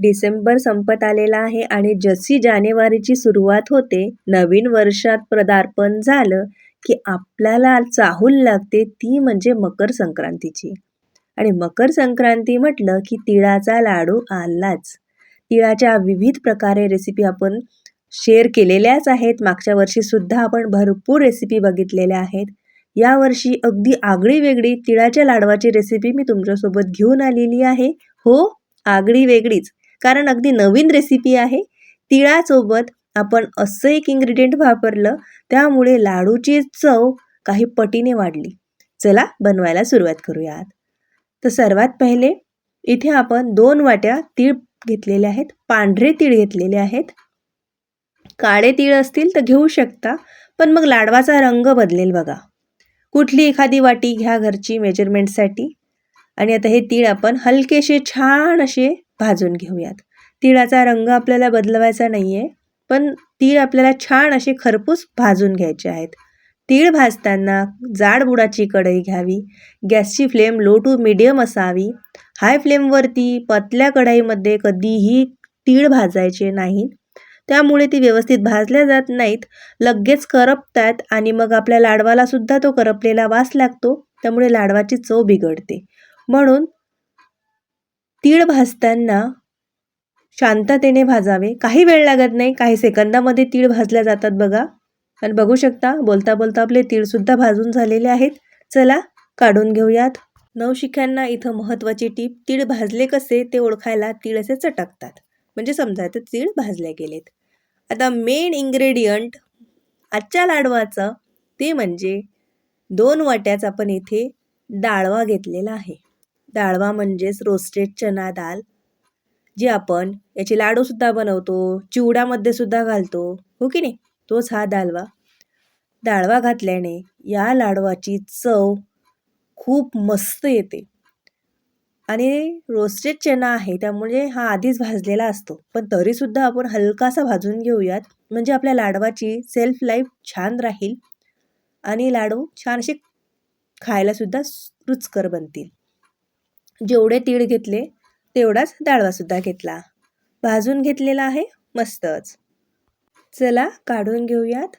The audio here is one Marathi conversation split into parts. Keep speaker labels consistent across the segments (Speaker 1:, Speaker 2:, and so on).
Speaker 1: डिसेंबर संपत आलेला आहे आणि जशी जानेवारीची सुरुवात होते नवीन वर्षात पदार्पण झालं की आपल्याला चाहूल लागते ती म्हणजे मकर संक्रांतीची. आणि मकर संक्रांती म्हटलं की तिळाचा लाडू आलाच. तिळाच्या विविध प्रकारे रेसिपी आपण शेअर केलेल्याच आहेत. मागच्या वर्षीसुद्धा आपण भरपूर रेसिपी बघितलेल्या आहेत. यावर्षी अगदी आगळी वेगळी तिळाच्या लाडवाची रेसिपी मी तुमच्यासोबत घेऊन आलेली आहे. हो आगळी वेगळीच कारण अगदी नवीन रेसिपी आहे. तिळासोबत आपण असं एक इन्ग्रेडियंट वापरलं त्यामुळे लाडूची चव काही पटीने वाढली. चला बनवायला सुरुवात करूयात. तर सर्वात पहिले इथे आपण दोन वाट्या तीळ घेतलेले आहेत पांढरे तीळ घेतलेले आहेत. काळे तीळ असतील तर घेऊ शकता पण मग लाडवाचा रंग बदलेल बघा. कुठली एखादी वाटी घ्या घरची मेजरमेंटसाठी आणि आता हे तीळ आपण हलकेसे छान असे भाजून घेऊयात. तिळाचा रंग आपल्याला बदलवायचा नाही आहे पण तीळ आपल्याला छान असे खरपूस भाजून घ्यायचे आहेत. तीळ भाजताना जाडबुडाची कढई घ्यावी गॅसची फ्लेम लो टू मिडियम असावी. हाय फ्लेमवरती पतल्या कढाईमध्ये कधीही तीळ भाजायचे नाहीत त्यामुळे ती व्यवस्थित भाजल्या जात नाहीत लगेच करपतात आणि मग आपल्या लाडवालासुद्धा तो करपलेला वास लागतो त्यामुळे लाडवाची चव बिघडते. म्हणून तीळ भाजताना शांततेने भाजावे. काही वेळ लागत नाही काही सेकंदामध्ये तीळ भाजल्या जातात बघा. आणि बघू शकता बोलता बोलता आपले तीळसुद्धा भाजून झालेले आहेत. चला काढून घेऊयात. नवशिक्यांना इथं महत्त्वाची टीप तीळ भाजले कसे ते ओळखायला तीळ असे चटकतात. म्हणजे समजा तर तीळ भाजले गेलेत. आता मेन इन्ग्रेडियंट आजच्या लाडवाचं ते म्हणजे दोन वाट्याच आपण इथे डाळवा घेतलेला आहे. डाळवा म्हणजेच रोस्टेड चना दाल जे आपण याचे लाडूसुद्धा बनवतो चिवडामध्ये सुद्धा घालतो हो की नाही? तोच हा डाळवा. डाळवा घातल्याने या लाडवाची चव खूप मस्त येते. आणि रोस्टेड चना आहे त्यामुळे हा आधीच भाजलेला असतो. पण तरीसुद्धा आपण हलकासा भाजून घेऊयात. म्हणजे आपल्या लाडवाची सेल्फ लाईफ छान राहील आणि लाडू छान असे खायलासुद्धा रुचकर बनतील. जेवढे तीळ घेतले तेवढाच डाळवासुद्धा घेतला. भाजून घेतलेला आहे मस्तच. चला काढून घेऊयात.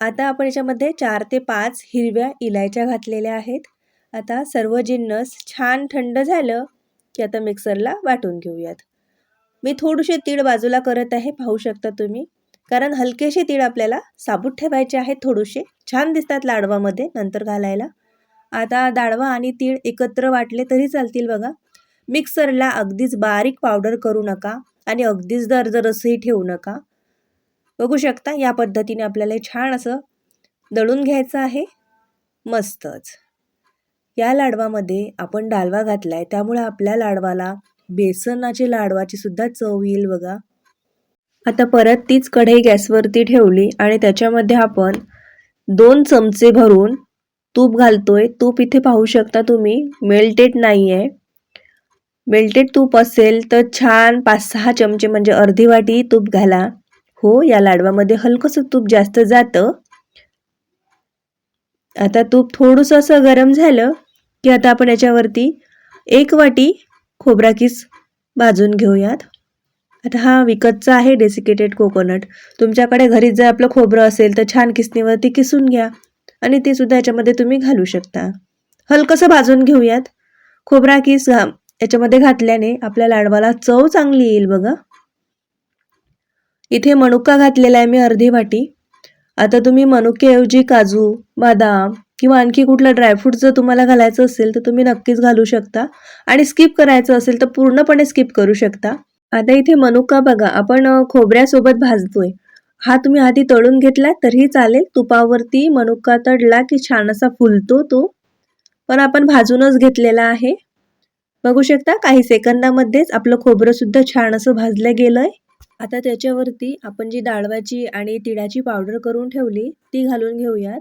Speaker 1: आता आपण याच्यामध्ये चार ते पाच हिरव्या इलायच्या घातलेल्या आहेत. आता सर्व जिन्नस छान थंड झालं की आता मिक्सरला वाटून घेऊयात. मी थोडेसे तीळ बाजूला करत आहे पाहू शकता तुम्ही. कारण हलकेसे तीळ आपल्याला साबूत ठेवायचे आहेत थोडेसे. छान दिसतात लाडवामध्ये नंतर घालायला. आता डाळवा आणि तीळ एकत्र वाटले तरी चालतील बघा. मिक्सरला अगदीच बारीक पावडर करू नका आणि अगदीच दरदरसही ठेवू नका. बघू शकता या पद्धतीने आपल्याला छान असं दळून घ्यायचं आहे. मस्तच. या लाडवामध्ये आपण डालवा घातला आहे त्यामुळे आपल्या लाडवाला बेसनाची लाडवाची सुद्धा चव येईल बघा. आता परत तीच कढई गॅसवरती ठेवली आणि त्याच्यामध्ये आपण दोन चमचे भरून तूप घालतोय. तूप इथे पाहू शकता तुम्ही. मेल्टेड नाही आहे मेल्टेड तूप असेल तर छान पाच सहा चमचे म्हणजे अर्धी वाटी तूप घाला. हो या लाडवामध्ये हलकंसं तूप जास्त जातं. आता तूप थोडंसं असं गरम झालं की आता आपण याच्यावरती एक वाटी खोबरा किस भाजून घेऊयात. आता हा विकतचा आहे डेसिकेटेड कोकोनट तुमच्याकडे घरीच जर आपलं खोबरं असेल तर छान किसणीवरती किसून घ्या. आणि ते सुद्धा याच्यामध्ये तुम्ही घालू शकता. हलकंसं भाजून घेऊयात? खोबरा किस याच्यामध्ये घातल्याने आपल्या लाडवाला चव चांगली येईल बघा. इथे मनुका घातलेला आहे मी अर्धी वाटी. आता तुम्ही मनुकेऐवजी काजू बदाम किंवा आणखी कुठलं ड्रायफ्रूट जर तुम्हाला घालायचं असेल तर तुम्ही नक्कीच घालू शकता. आणि स्किप करायचं असेल तर पूर्णपणे स्किप करू शकता. आता इथे मनुका बघा आपण खोबऱ्यासोबत भाजतोय. हा तुम्ही आधी तळून घेतला तरीही चालेल. तुपावरती मनुका तळला की छान असा फुलतो तो. पण आपण भाजूनच घेतलेला आहे. बघू शकता काही सेकंदामध्येच आपलं खोबरं सुद्धा छान असं भाजलं गेलंय. आता त्याच्यावरती आपण जी डाळवाची आणि तिळाची पावडर करून ठेवली ती घालून घेऊयात.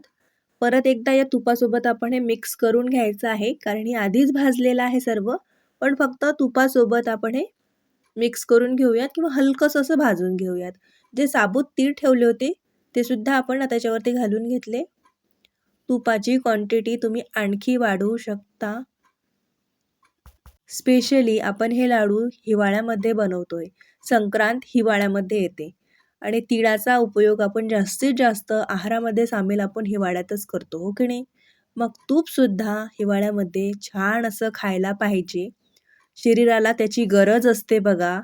Speaker 1: परत एकदा या तुपासोबत आपण हे मिक्स करून घ्यायचं आहे कारण हे आधीच भाजलेलं आहे सर्व. पण फक्त तुपासोबत आपण हे मिक्स करून घेऊयात किंवा हलकंसं असं भाजून घेऊयात. जे साबूत तीळ ठेवले होते ते सुद्धा आपण त्याच्यावरती घालून घेतले. तुपाची क्वांटिटी तुम्ही आणखी वाढवू शकता. स्पेशली आपण हे लाडू हिवाळ्यामध्ये बनवतोय. संक्रांत हिवाळ्यामध्ये येते. आणि तिळाचा उपयोग आपण जास्तीत जास्त आहारामध्ये सामील आपण हिवाळ्यातच करतो हो की नाही? मग तूपसुद्धा हिवाळ्यामध्ये छान असं खायला पाहिजे. शरीराला त्याची गरज असते बघा.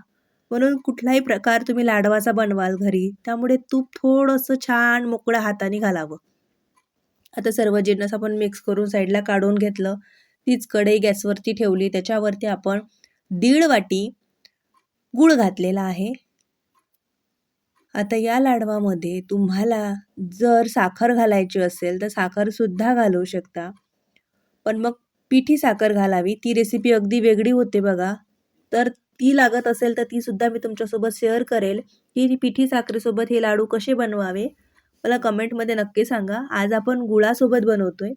Speaker 1: म्हणून कुठलाही प्रकार तुम्ही लाडवाचा बनवाल घरी त्यामुळे तूप थोडंसं छान मोकळ्या हाताने घालावं. आता सर्व जिन्नस आपण मिक्स करून साईडला काढून घेतलं. तीच कढई गॅसवरती ठेवली. त्याच्यावरती आपण दीड वाटी गूळ घातलेला आहे. आता या लाडवामध्ये तुम्हाला जर साखर घालायची असेल तर साखरसुद्धा घालू शकता. पण मग पिठी साखर घालावी. ती रेसिपी अगदी वेगळी होते बघा. तर ती लागत असेल तर तीसुद्धा मी तुमच्यासोबत शेअर करेल. की पिठी साखरेसोबत हे लाडू कसे बनवावे? मला कमेंटमध्ये नक्की सांगा. आज आपण गुळासोबत बनवतोय.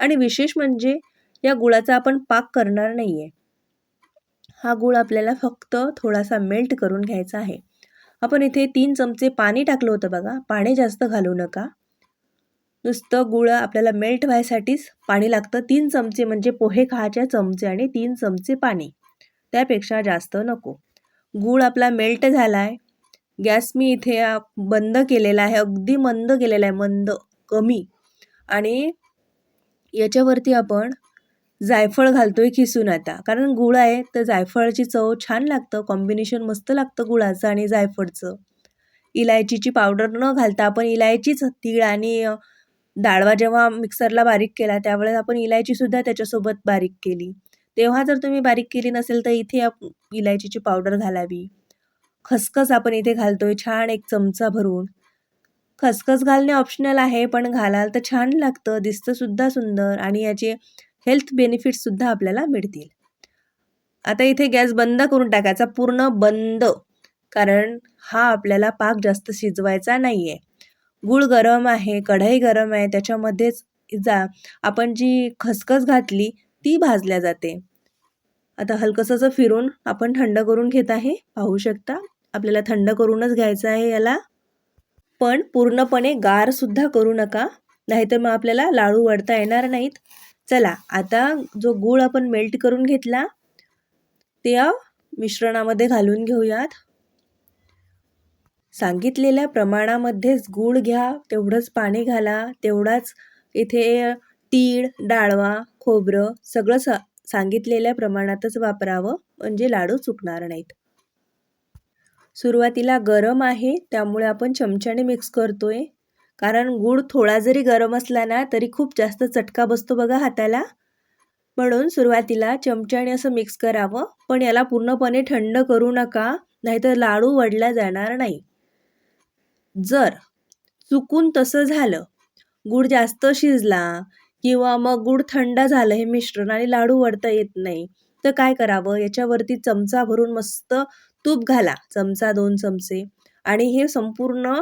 Speaker 1: आणि विशेष म्हणजे या गुळाचा आपण पाक करणार नाही आहे हा गुळ आपल्याला फक्त थोडासा मेल्ट करून घ्यायचा आहे. आपण इथे तीन चमचे पाणी टाकलं होतं बघा. पाणी जास्त घालू नका. नुसतं गुळ आपल्याला मेल्ट व्हायसाठीच पाणी लागतं. तीन चमचे म्हणजे पोहे खायच्या चमचे आणि तीन चमचे पाणी. त्यापेक्षा जास्त नको. गूळ आपला मेल्ट झाला आहे गॅस मी इथे बंद केलेला आहे. अगदी मंद केलेला आहे. मंद कमी. आणि याच्यावरती आपण जायफळ घालतोय खिसून आता. कारण गुळ आहे तर जायफळाची चव छान लागतं. कॉम्बिनेशन मस्त लागतं गुळाचं आणि जायफळचं. इलायचीची पावडर न घालता आपण इलायचीच तीळ आणि डाळवा जेव्हा मिक्सरला बारीक केला त्यावेळेस आपण इलायचीसुद्धा त्याच्यासोबत बारीक केली. तेव्हा जर तुम्ही बारीक केली नसेल तर इथे इलायचीची पावडर घालावी. खसखस आपण इथे घालतोय छान एक चमचा भरून. खसखस घालणे ऑप्शनल आहे पण घालाल तर छान लागतं दिसतं सुद्धा सुंदर आणि याचे हेल्थ बेनिफिट्ससुद्धा आपल्याला मिळतील. आता इथे गॅस बंद करून टाकायचा पूर्ण बंद. कारण हा आपल्याला पाक जास्त शिजवायचा नाही आहे गूळ गरम आहे कढई गरम आहे त्याच्यामध्येच जा आपण जी खसखस घातली ती भाजल्या जाते. आता हलकंसं फिरून आपण थंड करून घेत आहे पाहू शकता. आपल्याला थंड करूनच घ्यायचं आहे याला. पण पूर्णपणे गारसुद्धा करू नका नाहीतर मग आपल्याला लाडू वळता येणार नाहीत. चला आता जो गूळ आपण मेल्ट करून घेतला ते मिश्रणामध्ये घालून घेऊयात. सांगितलेल्या प्रमाणामध्येच गूळ घ्या तेवढंच पाणी घाला तेवढाच इथे तीळ डाळवा खोबरं सगळं सा सांगितलेल्या प्रमाणातच वापरावं म्हणजे लाडू चुकणार नाहीत. सुरुवातीला गरम आहे त्यामुळे आपण चमच्याने मिक्स करतोय. कारण गूळ थोडा जरी गरम असला ना तरी खूप जास्त चटका बसतो बघा हाताला. म्हणून सुरुवातीला चमच्याने असं मिक्स करावं पण याला पूर्णपणे थंड करू नका नाहीतर लाडू वडला जाणार नाही. जर चुकून तसं झालं गूळ जास्त शिजला किंवा मग गूळ थंड झालं हे मिश्रण आणि लाडू वळता येत नाही तर काय करावं? याच्यावरती चमचा भरून मस्त तूप घाला चमचा दोन चमचे. आणि हे संपूर्ण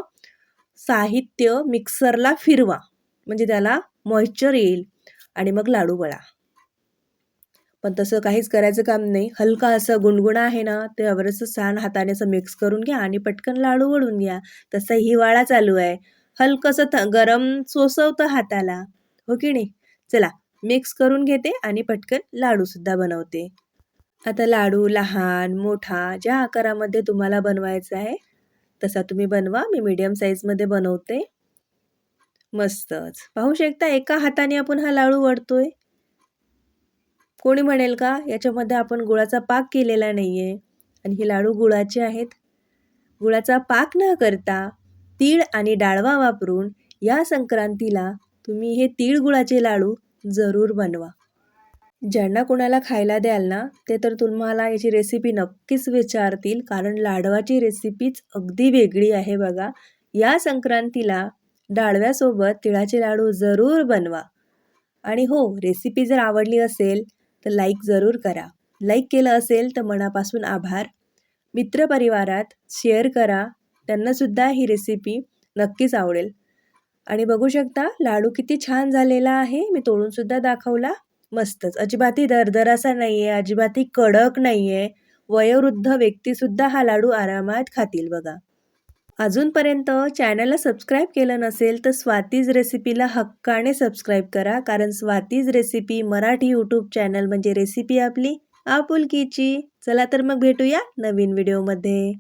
Speaker 1: साहित्य मिक्सरला फिरवा. म्हणजे त्याला मॉइश्चर येईल आणि मग लाडू वळा पण तसं काहीच करायचं काम नाही. हलका असं गुणगुणा आहे ना त्यावरच छान हाताने असं मिक्स करून घ्या आणि पटकन लाडू वळून घ्या. तसं हिवाळा चालू आहे. हलकंसं थ गरम सोसवतं हाताला. हो की नाही? चला मिक्स करून घेते आणि पटकन लाडूसुद्धा बनवते. आता लाडू लहान मोठा ज्या आकारामध्ये तुम्हाला बनवायचा आहे तसा तुम्ही बनवा. मी मीडियम साईजमध्ये बनवते. मस्तच. पाहू शकता एका हाताने आपण हा लाडू वडतोय. कोणी म्हणेल का याच्यामध्ये आपण गुळाचा पाक केलेला नाही आहे आणि हे लाडू गुळाचे आहेत. गुळाचा पाक न करता तीळ आणि डाळवा वापरून या संक्रांतीला तुम्ही हे तीळ गुळाचे लाडू जरूर बनवा. ज्यांना कोणाला खायला द्याल ना ते तर तुम्हाला याची रेसिपी नक्कीच विचारतील कारण लाडवाची रेसिपीच अगदी वेगळी आहे बघा. या संक्रांतीला डाळव्यासोबत तिळाचे लाडू जरूर बनवा. आणि हो रेसिपी जर आवडली असेल तर लाईक जरूर करा. लाईक केलं असेल तर मनापासून आभार. मित्रपरिवारात शेअर करा. त्यांनासुद्धा ही रेसिपी नक्कीच आवडेल. आणि बघू शकता लाडू किती छान झालेला आहे. मी तोडूनसुद्धा दाखवला. मस्तच. अजिबातही दरदरासा नाही आहे अजिबातही कडक नाही आहे वयोवृद्ध व्यक्तीसुद्धा हा लाडू आरामात खातील बघा. अजूनपर्यंत चॅनलला सबस्क्राईब केलं नसेल तर स्वातीज रेसिपीला हक्काने सबस्क्राईब करा कारण Swati's recipe Marathi YouTube channel म्हणजे रेसिपी आपली आपुलकीची. चला तर मग भेटूया नवीन व्हिडिओमध्ये.